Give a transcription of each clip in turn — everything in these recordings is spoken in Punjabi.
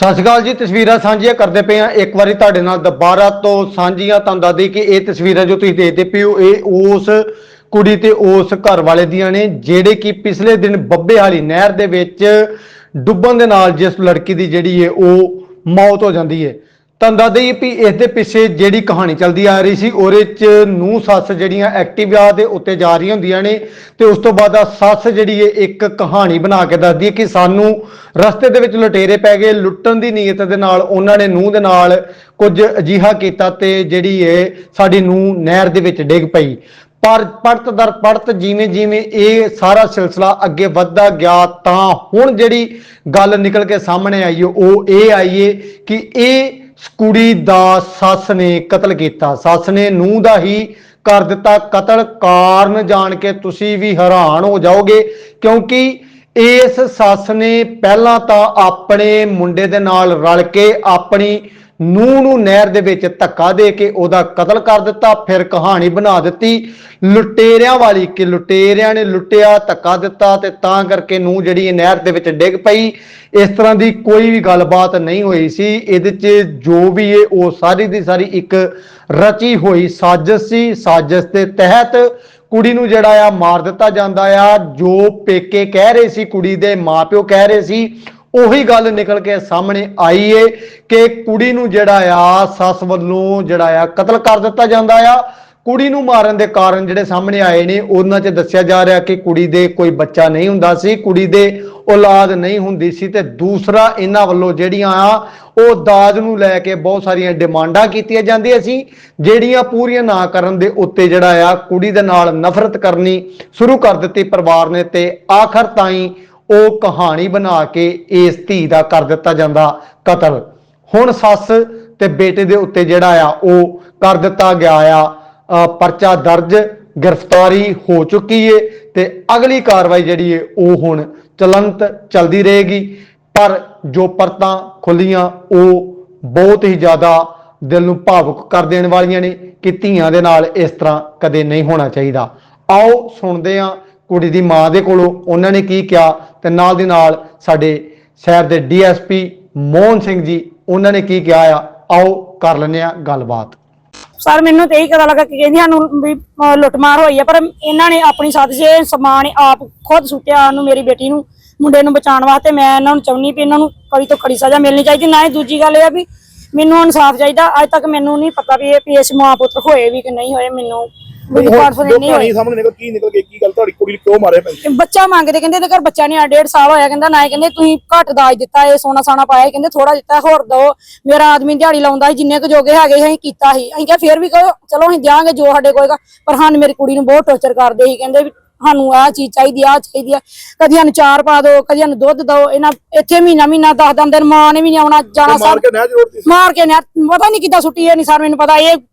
ਸਤਿ ਸ਼੍ਰੀ ਅਕਾਲ ਜੀ, ਤਸਵੀਰਾਂ ਸਾਂਝੀਆਂ ਕਰਦੇ ਪਏ ਆ ਇੱਕ ਵਾਰੀ ਤੁਹਾਡੇ ਨਾਲ ਦੁਬਾਰਾ ਤੋਂ ਸਾਂਝੀਆਂ ਤੁਹਾਨੂੰ ਦੱਸ ਦਈ ਕਿ ਇਹ ਤਸਵੀਰਾਂ ਜੋ ਤੁਸੀਂ ਦੇਖਦੇ ਪਏ ਹੋ, ਇਹ ਉਸ ਕੁੜੀ ਤੇ ਉਸ ਘਰ ਵਾਲੇ ਦੀਆਂ ਨੇ, ਜਿਹੜੇ ਕਿ ਪਿਛਲੇ ਦਿਨ ਬੱਬੇ ਵਾਲੀ ਨਹਿਰ ਦੇ ਵਿੱਚ ਡੁੱਬਣ ਦੇ ਨਾਲ ਜਿਸ ਲੜਕੀ ਦੀ ਜਿਹੜੀ ਹੈ, ਉਹ ਮੌਤ ਹੋ ਜਾਂਦੀ ਹੈ। ਤੁਹਾਨੂੰ ਦੱਸ ਦਈਏ ਵੀ ਇਸ ਦੇ ਪਿੱਛੇ ਜਿਹੜੀ ਕਹਾਣੀ ਚੱਲਦੀ ਆ ਰਹੀ ਸੀ, ਉਹਦੇ ਚ ਨੂੰ ਸੱਸ ਜਿਹੜੀਆਂ ਐਕਟਿਵਾ ਦੇ ਉੱਤੇ ਜਾ ਰਹੀਆਂ ਹੁੰਦੀਆਂ ਨੇ ਤੇ ਉਸ ਤੋਂ ਬਾਅਦ ਆ ਸੱਸ ਜਿਹੜੀ ਹੈ ਇੱਕ ਕਹਾਣੀ ਬਣਾ ਕੇ ਦੱਸਦੀ ਹੈ ਕਿ ਸਾਨੂੰ ਰਸਤੇ ਦੇ ਵਿੱਚ ਲੁਟੇਰੇ ਪੈ ਗਏ, ਲੁੱਟਣ ਦੀ ਨੀਅਤ ਦੇ ਨਾਲ ਉਹਨਾਂ ਨੇ ਨੂੰਹ ਦੇ ਨਾਲ ਕੁਝ ਅਜੀਹਾ ਕੀਤਾ ਤੇ ਜਿਹੜੀ ਹੈ ਸਾਡੀ ਨੂੰਹ ਨਹਿਰ ਦੇ ਵਿੱਚ ਡਿੱਗ ਪਈ। ਪਰ ਪੜਤ ਦਰ ਪੜਤ ਜਿਵੇਂ ਜਿਵੇਂ ਇਹ ਸਾਰਾ ਸਿਲਸਿਲਾ ਅੱਗੇ ਵੱਧਦਾ ਗਿਆ, ਤਾਂ ਹੁਣ ਜਿਹੜੀ ਗੱਲ ਨਿਕਲ ਕੇ ਸਾਹਮਣੇ ਆਈ ਉਹ ਇਹ ਆਈਏ ਕਿ ਇਹ ਕੁੜੀ ਦਾ ਸੱਸ ਨੇ ਕਤਲ ਕੀਤਾ। ਸੱਸ ਨੇ ਨੂੰਹ ਦਾ ਹੀ ਕਰ ਦਿੱਤਾ ਕਤਲ ਕਾਰਨ ਜਾਣ ਕੇ ਤੁਸੀਂ ਵੀ ਹੈਰਾਨ ਹੋ ਜਾਓਗੇ, ਕਿਉਂਕਿ ਇਸ ਸੱਸ ਨੇ ਪਹਿਲਾਂ ਤਾਂ ਆਪਣੇ ਮੁੰਡੇ ਦੇ ਨਾਲ ਰਲ ਕੇ ਆਪਣੀ ਨੂੰਹ ਨੂੰ ਨਹਿਰ ਦੇ ਵਿੱਚ ਧੱਕਾ ਦੇ ਕੇ ਉਹਦਾ ਕਤਲ ਕਰ ਦਿੱਤਾ, ਫਿਰ ਕਹਾਣੀ ਬਣਾ ਦਿੱਤੀ, ਲੁਟੇਰਿਆਂ ਵਾਲੀ ਕਿ ਲੁਟੇਰਿਆਂ ਨੇ ਲੁੱਟਿਆ, ਧੱਕਾ ਦਿੱਤਾ ਤੇ ਤਾਂ ਕਰਕੇ ਨੂੰਹ ਜਿਹੜੀ ਇਹ ਨਹਿਰ ਦੇ ਵਿੱਚ ਡਿੱਗ ਪਈ। ਇਸ ਤਰ੍ਹਾਂ ਦੀ ਕੋਈ ਵੀ ਗੱਲਬਾਤ ਨਹੀਂ ਹੋਈ ਸੀ। ਇਹਦੇ 'ਚ ਜੋ ਵੀ ਇਹ, ਉਹ ਸਾਰੀ ਦੀ ਸਾਰੀ ਇੱਕ ਰਚੀ ਹੋਈ ਸਾਜ਼ਿਸ਼ ਸੀ। ਸਾਜ਼ਿਸ਼ ਦੇ ਤਹਿਤ ਕੁੜੀ ਨੂੰ ਜਿਹੜਾ ਆ ਮਾਰ ਦਿੱਤਾ ਜਾਂਦਾ ਆ। ਜੋ ਪੇਕੇ ਕਹਿ ਰਹੇ ਸੀ, ਕੁੜੀ ਦੇ ਮਾਪਿਓ ਕਹਿ ਰਹੇ ਸੀ ਉਹੀ ਗੱਲ ਨਿਕਲ ਕੇ ਸਾਹਮਣੇ ਆਈ ਏ ਕਿ ਕੁੜੀ ਨੂੰ ਜਿਹੜਾ ਆ, ਸੱਸ ਵੱਲੋਂ ਜਿਹੜਾ ਆ ਕਤਲ ਕਰ ਦਿੱਤਾ ਜਾਂਦਾ ਆ। ਕੁੜੀ ਨੂੰ ਮਾਰਨ ਦੇ ਕਾਰਨ ਜਿਹੜੇ ਸਾਹਮਣੇ ਆਏ ਨੇ, ਉਹਨਾਂ 'ਚ ਦੱਸਿਆ ਜਾ ਰਿਹਾ ਕਿ ਕੁੜੀ ਦੇ ਕੋਈ ਬੱਚਾ ਨਹੀਂ ਹੁੰਦਾ ਸੀ, ਕੁੜੀ ਦੇ ਔਲਾਦ ਨਹੀਂ ਹੁੰਦੀ ਸੀ ਤੇ ਦੂਸਰਾ ਇਹਨਾਂ ਵੱਲੋਂ ਜਿਹੜੀਆਂ ਆ, ਉਹ ਦਾਜ ਨੂੰ ਲੈ ਕੇ ਬਹੁਤ ਸਾਰੀਆਂ ਡਿਮਾਂਡਾਂ ਕੀਤੀਆਂ ਜਾਂਦੀਆਂ ਸੀ, ਜਿਹੜੀਆਂ ਪੂਰੀਆਂ ਨਾ ਕਰਨ ਦੇ ਉੱਤੇ ਜਿਹੜਾ ਆ ਕੁੜੀ ਦੇ ਨਾਲ ਨਫ਼ਰਤ ਕਰਨੀ ਸ਼ੁਰੂ ਕਰ ਦਿੱਤੀ ਪਰਿਵਾਰ ਨੇ ਤੇ ਆਖਰ ਤਾਈਂ ਉਹ ਕਹਾਣੀ ਬਣਾ ਕੇ ਇਸ ਧੀ ਦਾ ਕਰ ਦਿੱਤਾ ਜਾਂਦਾ ਕਤਲ। ਹੁਣ ਸੱਸ ਤੇ ਬੇਟੇ ਦੇ ਉੱਤੇ ਜਿਹੜਾ ਆ, ਉਹ ਕਰ ਦਿੱਤਾ ਗਿਆ ਆ ਪਰਚਾ ਦਰਜ, ਗ੍ਰਿਫਤਾਰੀ ਹੋ ਚੁੱਕੀ ਏ ਤੇ ਅਗਲੀ ਕਾਰਵਾਈ ਜਿਹੜੀ ਏ, ਉਹ ਹੁਣ ਚਲੰਤ ਚਲਦੀ ਰਹੇਗੀ। ਪਰ ਜੋ ਪਰਤਾਂ ਖੁੱਲੀਆਂ, ਉਹ ਬਹੁਤ ਹੀ ਜ਼ਿਆਦਾ ਦਿਲ ਨੂੰ ਭਾਵੁਕ ਕਰ ਦੇਣ ਵਾਲੀਆਂ ਨੇ ਕਿ ਧੀਆਂ ਦੇ ਨਾਲ ਇਸ ਤਰ੍ਹਾਂ ਕਦੇ ਨਹੀਂ ਹੋਣਾ ਚਾਹੀਦਾ। ਆਓ ਸੁਣਦੇ ਹਾਂ ਕੁੜੀ ਦੀ ਮਾਂ ਦੇ ਕੋਲੋਂ ਉਹਨਾਂ ਨੇ ਕੀ ਕਿਹਾ ਤੇ ਨਾਲ ਦੀ ਨਾਲ ਸਾਡੇ ਸ਼ਹਿਰ ਦੇ ਡੀਐਸਪੀ ਮੋਹਨ ਸਿੰਘ ਜੀ, ਉਹਨਾਂ ਨੇ ਕੀ ਕਿਹਾ ਆ? ਆਓ ਕਰ ਲੈਂਦੇ ਆ ਗੱਲਬਾਤ। ਸਰ, ਮੈਨੂੰ ਤੇ ਇਹੀ ਪਤਾ ਲੱਗਾ ਕਿ ਕਹਿੰਦੀ ਸਾਨੂੰ ਵੀ ਲੁੱਟਮਾਰ ਹੋਈ ਹੈ ਪਰ ਇਹਨਾਂ ਨੇ ਆਪਣੀ ਸਾਜ਼ਿਸ਼ ਇਹ ਸਮਾਨ ਆਪ ਖੁਦ ਸੁੱਟਿਆ ਨੂੰ ਮੇਰੀ ਬੇਟੀ ਨੂੰ, ਮੁੰਡੇ ਨੂੰ ਬਚਾਉਣ ਵਾਸਤੇ। ਮੈਂ ਇਹਨਾਂ ਨੂੰ ਚਾਹੁੰਨੀ ਵੀ ਇਹਨਾਂ ਨੂੰ ਕੜੀ ਤੋਂ ਕੜੀ ਸਜ਼ਾ ਮਿਲਣੀ ਚਾਹੀਦੀ। ਨਾ ਇਹ ਦੂਜੀ ਗੱਲ ਇਹ ਆ ਵੀ ਮੈਨੂੰ ਇਨਸਾਫ ਚਾਹੀਦਾ। ਅੱਜ ਤੱਕ ਮੈਨੂੰ ਨਹੀਂ ਪਤਾ ਵੀ ਇਹ ਵੀ ਇਸ ਮਾਂ ਪੁੱਤ ਹੋਏ ਵੀ ਕਿ ਨਹੀਂ ਹੋਏ। ਮੈਨੂੰ ਵੀ confident ਨਹੀਂ ਹੋਏ ਕਹਾਣੀ ਸਾਹਮਣੇ ਨਿਕਲ ਕੀ ਨਿਕਲ ਗਈ ਕੀ ਗੱਲ ਤੁਹਾਡੀ ਕੁੜੀ ਨੂੰ ਕਿਉਂ ਮਾਰਿਆ ਪੈਂਦੀ ਬੱਚਾ ਮੰਗਦੇ ਕਹਿੰਦੇ ਇਹਦੇ ਘਰ ਬੱਚਾ ਨਹੀਂ ਆ ਡੇਢ ਸਾਲ ਹੋਇਆ ਕਹਿੰਦਾ ਨਾ ਇਹ ਕਹਿੰਦੇ ਤੁਸੀਂ ਘੱਟ ਦਾਜ ਦਿੱਤਾ ਇਹ ਸੋਨਾ ਸਾਨਾ ਪਾਇਆ ਇਹ ਕਹਿੰਦੇ ਥੋੜਾ ਦਿੱਤਾ ਹੋਰ ਦੋ ਮੇਰਾ ਆਦਮੀ ਦਿਹਾੜੀ ਲਾਉਂਦਾ ਸੀ ਜਿੰਨੇ ਕੁ ਜੋਗੇ ਹੈਗੇ ਸੀ ਅਸੀਂ ਕੀਤਾ ਸੀ। ਅਸੀਂ ਕਿਹਾ ਫੇਰ ਵੀ ਕਹੋ ਚਲੋ ਅਸੀਂ ਦਿਆਂਗੇ ਜੋ ਸਾਡੇ ਕੋਲਗਾ ਪਰ ਸਾਨੂੰ ਮੇਰੀ ਕੁੜੀ ਨੂੰ ਬਹੁਤ ਟੌਰਚਰ ਕਰਦੇ ਸੀ ਕਹਿੰਦੇ ਵੀ ਸਾਨੂੰ ਆਹ ਚੀਜ਼ ਚਾਹੀਦੀ ਆ ਆਹ ਚਾਹੀਦੀ ਆ। ਕਦੀ ਸਾਨੂੰ ਚਾਰ ਪਾ ਦਿਓ ਕਦੀ ਸਾਨੂੰ ਦੁੱਧ ਦਿਓ ਇਹਨਾਂ ਇੱਥੇ ਮਹੀਨਾ ਮਹੀਨਾ ਦਸ ਦਸ ਦਿਨ ਮਾਂ ਨੇ ਵੀ ਨਹੀਂ ਆਉਣਾ ਜਾਣਾ ਮਾਰ ਕੇ ਨਹਿਰ ਮਾਰ ਕੇ ਪਤਾ ਨਹੀਂ ਕਿੱਦਾਂ ਸੁੱਟੀ ਇਹ ਨਹੀਂ ਸਰ ਮੈਨੂੰ ਪਤਾ ਇਹ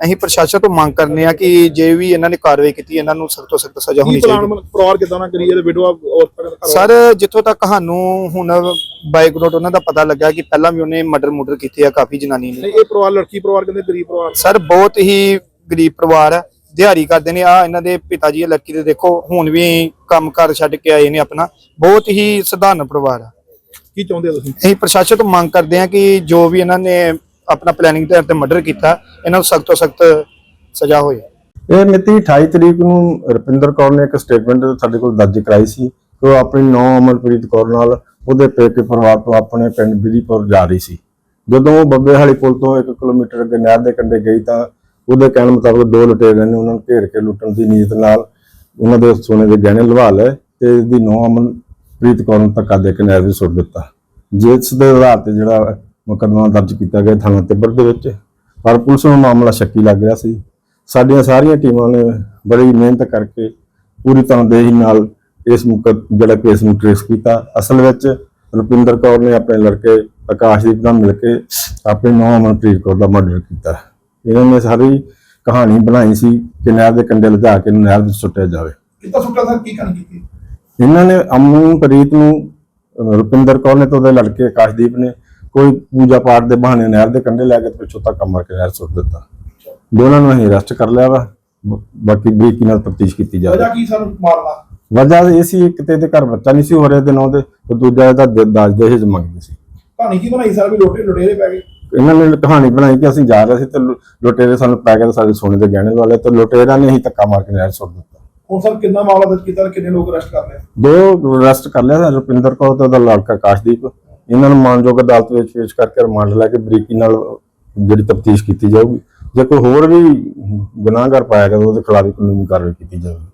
ਅਸੀਂ ਪ੍ਰਸ਼ਾਸਨ ਤੋਂ ਮੰਗ ਕਰਨੇ ਆ ਕਿ ਜੇ ਵੀ ਇਹਨਾਂ ਨੇ ਕਾਰਵਾਈ ਕੀਤੀ ਇਹਨਾਂ ਨੂੰ ਸਖਤ ਤੋਂ ਸਖਤ ਸਜ਼ਾ ਹੋਣੀ ਚਾਹੀਦੀ। ਪਲਾਨ ਪਰਿਵਾਰ ਕਿਦਾਂ ਨਾ ਕਰੀ ਇਹਦੇ ਵਿਡਵਾ ਔਰਤਾਂ ਦਾ ਸਰ ਜਿੱਥੋਂ ਤੱਕ ਸਾਨੂੰ ਹੁਣ ਬਾਈਗਨੋਟ ਉਹਨਾਂ ਦਾ ਪਤਾ ਲੱਗਾ ਕਿ ਪਹਿਲਾਂ ਵੀ ਉਹਨੇ ਮਰਡਰ ਮੁਰਡਰ ਕੀਤੇ ਆ ਕਾਫੀ ਜਨਾਨੀ ਨੇ। ਇਹ ਪਰਿਵਾਰ ਲੜਕੀ ਪਰਿਵਾਰ ਕਹਿੰਦੇ ਗਰੀਬ ਪਰਿਵਾਰ ਸਰ ਬਹੁਤ ਹੀ ਗਰੀਬ ਪਰਿਵਾਰ ਹੈ ਦਿਹਾੜੀ ਕਰਦੇ ਨੇ। ਆ ਇਹਨਾਂ ਦੇ ਪਿਤਾ ਜੀ ਇਹ ਲੜਕੀ ਦੇ ਦੇਖੋ ਹੁਣ ਵੀ ਕੰਮ ਘਰ ਛੱਡ ਕੇ ਆਏ ਨੇ ਆਪਣਾ। ਬਹੁਤ ਹੀ ਸਧਾਰਨ ਪਰਿਵਾਰ ਹੈ ਕੀ ਚਾਹੁੰਦੇ ਹੋ ਤੁਸੀਂ? ਅਸੀਂ ਪ੍ਰਸ਼ਾਸਨ ਤੋਂ ਮੰਗ ਕਰਦੇ ਹਾਂ ਕਿ ਜੋ ਵੀ ਇਹਨਾਂ ਨੇ ਆਪਣਾ ਪਲੈਨਿੰਗ ਤੇ ਮਰਡਰ ਕੀਤਾ, ਇਹਨਾਂ ਨੂੰ ਸਖਤ ਤੋਂ ਸਖਤ ਸਜ਼ਾ ਹੋਏ ਇਹ ਮਿਤੀ 28 ਤਰੀਕ ਨੂੰ ਰੁਪਿੰਦਰ ਕੌਰ ਨੇ ਇੱਕ ਸਟੇਟਮੈਂਟ ਸਾਡੇ ਕੋਲ ਦਰਜ ਕਰਾਈ ਸੀ ਕਿ ਉਹ ਆਪਣੀ ਨੌ ਅਮਰਪ੍ਰੀਤ ਕੌਰ ਨਾਲ ਉਹਦੇ ਪੇਕੇ ਪਰਿਵਾਰ ਤੋਂ ਆਪਣੇ ਪਿੰਡ ਬਿਧੀਪੁਰ ਜਾ ਰਹੀ ਸੀ। ਜਦੋਂ ਉਹ ਬੱਬੇ ਪੁਲ ਤੋਂ 1 ਕਿਲੋਮੀਟਰ ਅੱਗੇ ਨਹਿਰ ਦੇ ਕੰਢੇ ਗਈ ਤਾਂ ਉਹਦੇ ਕਹਿਣ ਮੁਤਾਬਕ ਦੋ ਲੁਟੇਰਿਆਂ ਨੇ ਉਹਨਾਂ ਨੂੰ ਘੇਰ ਕੇ ਲੁੱਟਣ ਦੀ ਨੀਅਤ ਨਾਲ ਉਹਨਾਂ ਦੇ ਸੋਨੇ ਦੇ ਗਹਿਣੇ ਲਵਾ ਲਏ ਤੇ ਇਹਦੀ ਨੌ ਅਮਰਪ੍ਰੀਤ ਕੌਰ ਨੂੰ ਧੱਕਾ ਦੇ ਕੇ ਨਹਿਰ ਵਿੱਚ ਸੁੱਟ ਦਿੱਤਾ। ਜਿਸ ਦੇ ਆਧਾਰ ਤੇ ਜਿਹੜਾ ਮੁਕੱਦਮਾ ਦਰਜ ਕੀਤਾ ਗਿਆ ਥਾਣਾ ਤਿੱਬੜ ਦੇ ਵਿੱਚ। ਪਰ ਪੁਲਿਸ ਨੂੰ ਮਾਮਲਾ ਸ਼ੱਕੀ ਲੱਗ ਰਿਹਾ ਸੀ। ਸਾਡੀਆਂ ਸਾਰੀਆਂ ਟੀਮਾਂ ਨੇ ਬੜੀ ਮਿਹਨਤ ਕਰਕੇ ਪੂਰੀ ਤਨਦੇਹੀ ਨਾਲ ਇਸ ਮੁਕੱਦ ਜਿਹੜਾ ਕੇਸ ਨੂੰ ਟ੍ਰੇਸ ਕੀਤਾ। ਅਸਲ ਵਿੱਚ ਰੁਪਿੰਦਰ ਕੌਰ ਨੇ ਆਪਣੇ ਲੜਕੇ ਆਕਾਸ਼ਦੀਪ ਨਾਲ ਮਿਲ ਕੇ ਆਪਣੀ ਨੌਂ ਅਮਨਪ੍ਰੀਤ ਕੌਰ ਦਾ ਮਰਡਰ ਕੀਤਾ। ਇਹਨਾਂ ਨੇ ਸਾਰੀ ਕਹਾਣੀ ਬਣਾਈ ਸੀ ਕਿ ਨਹਿਰ ਦੇ ਕੰਢੇ ਲਿਜਾ ਕੇ ਨਹਿਰ ਵਿੱਚ ਸੁੱਟਿਆ ਜਾਵੇ। ਕਿੱਦਾਂ ਸੁੱਟਿਆ ਸਰ? ਕੀ ਕਹਾਣੀ ਕੀਤੀ? ਇਹਨਾਂ ਨੇ ਅਮਨਪ੍ਰੀਤ ਨੂੰ ਰੁਪਿੰਦਰ ਕੌਰ ਨੇ ਤੇ ਉਹਦੇ ਲੜਕੇ ਆਕਾਸ਼ਦੀਪ ਨੇ ਕੋਈ ਪੂਜਾ ਪਾਠ ਦੇ ਬਹਾਨੇ ਨਹਿਰ ਦੇ ਕੰਢੇ ਲੈ ਕੇ ਤੇ ਪਿੱਛੋਂ ਤੱਕ ਮਾਰ ਕੇ ਨਹਿਰ ਸੁੱਟ ਦਿੱਤਾ। ਦੋਨਾਂ ਨੂੰ ਅਸੀਂ ਅਰੈਸਟ ਕਰ ਲਿਆ ਵਾ ਬਾਕੀ ਬਰੀਕੀ ਨਾਲ ਤਫਤੀਸ਼ ਕੀਤੀ ਜਾਵੇ ਵਜ੍ਹਾ ਕੀ ਸਰ ਮਾਰਦਾ ਵਜ੍ਹਾ ਇਹ ਸੀ ਇੱਕ ਤੇ ਇਹਦੇ ਘਰ ਬੱਚਾ ਨਹੀਂ ਸੀ ਹੋ ਰਿਹਾ ਦਿਨੋਂ ਦੇ ਤੇ ਦੂਜਾ ਇਹਦਾ ਦ- ਦਾਜ ਦਹੇਜ ਮੰਗਦੇ ਸੀ। ਕਹਾਣੀ ਕੀ ਬਣਾਈ ਸਰ ਵੀ ਲੋਟੇ ਲੁਟੇਰੇ ਪੈ ਗਏ? ਇਹਨਾਂ ਨੇ ਕਹਾਣੀ ਬਣਾਈ ਕਿ ਅਸੀਂ ਜਾ ਰਹੇ ਸੀ ਤੇ ਲੁਟੇਰੇ ਸਾਨੂੰ ਪੈ ਗਏ ਤੇ ਸਾਡੇ ਸੋਨੇ ਦੇ ਗਹਿਣੇ ਵਾਲੇ ਤੇ ਲੁਟੇਰਾਂ ਨੇ ਹੀ ਧੱਕਾ ਮਾਰ ਕੇ ਨਹਿਰ ਸੁੱਟ ਦਿੱਤਾ। ਹੁਣ ਸਰ ਕਿੰਨਾ ਮਾਮਲਾ ਦਰਜ ਕੀਤਾ ਤੇ ਕਿੰਨੇ ਲੋਕ ਅਰੈਸਟ ਕਰ ਲਏ? ਦੋ ਅਰੈਸਟ ਕਰ ਲਿਆ ਰੁਪਿੰਦਰ ਕੌਰ ਤੇ ਉਹਦਾ ਲੜਕਾ ਆਕਾਸ਼ਦੀਪ ਇਹਨਾਂ ਨੂੰ ਮਾਨਯੋਗ ਅਦਾਲਤ ਵਿੱਚ ਪੇਸ਼ ਕਰਕੇ ਰਿਮਾਂਡ ਲੈ ਕੇ ਬਰੀਕੀ ਨਾਲ ਜਿਹੜੀ ਤਫਤੀਸ਼ ਕੀਤੀ ਜਾਊਗੀ। ਜੇ ਕੋਈ ਹੋਰ ਵੀ ਗੁਨਾਹਗਰ ਪਾਇਆ ਗਿਆ ਉਹਦੇ ਖਿਲਾਫ ਵੀ ਕਾਨੂੰਨੀ ਕਾਰਵਾਈ ਕੀਤੀ ਜਾਵੇਗੀ